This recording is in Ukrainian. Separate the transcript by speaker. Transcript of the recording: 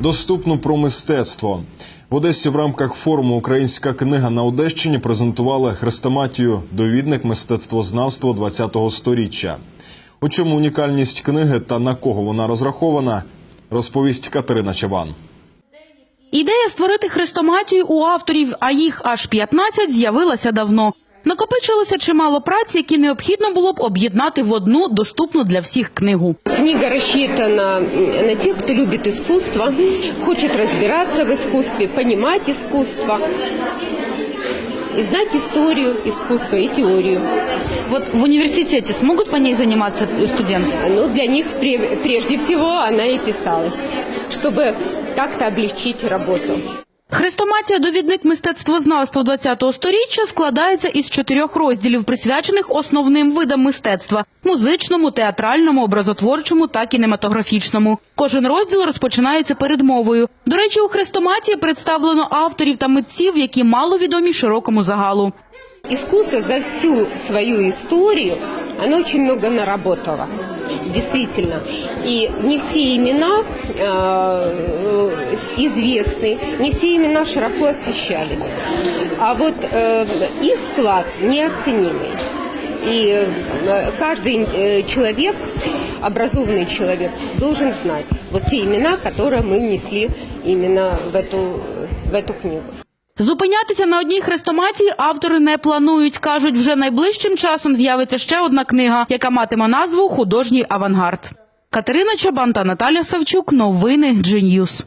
Speaker 1: Доступну про мистецтво. В Одесі в рамках форуму Українська книга на Одещині презентували хрестоматію Довідник мистецтвознавства ХХ століття. У чому унікальність книги та на кого вона розрахована, розповість Катерина Чабан.
Speaker 2: Ідея створити хрестоматію у авторів, а їх аж 15, з'явилася давно. Накопичилося чимало праць, які необхідно було б об'єднати в одну доступну для всіх книгу.
Speaker 3: Книга рассчитана м, на тех, кто любит искусство, хочет разбираться в искусстве, понимать искусство и знать историю искусства и теорию.
Speaker 2: Вот в университете смогут по ней заниматься студенты?
Speaker 3: Но для них прежде всего она и писалась, чтобы как-то облегчить работу.
Speaker 2: Хрестоматія довідник мистецтвознавства ХХ століття складається із чотирьох розділів, присвячених основним видам мистецтва музичному, театральному, образотворчому та кінематографічному. Кожен розділ розпочинається передмовою. До речі, у хрестоматії представлено авторів та митців, які мало відомі широкому загалу.
Speaker 3: Искусство за всю свою историю, оно очень много наработало, действительно. И не все имена э, известны, не все имена широко освещались. А вот э, их вклад неоценимый. И э, каждый э, человек, образованный человек, должен знать вот те имена, которые мы внесли именно в эту, в эту книгу.
Speaker 2: Зупинятися на одній хрестоматії автори не планують. кажуть, вже найближчим часом з'явиться ще одна книга, яка матиме назву Художній авангард. Катерина Чабан та Наталя Савчук. Новини Джин'юс.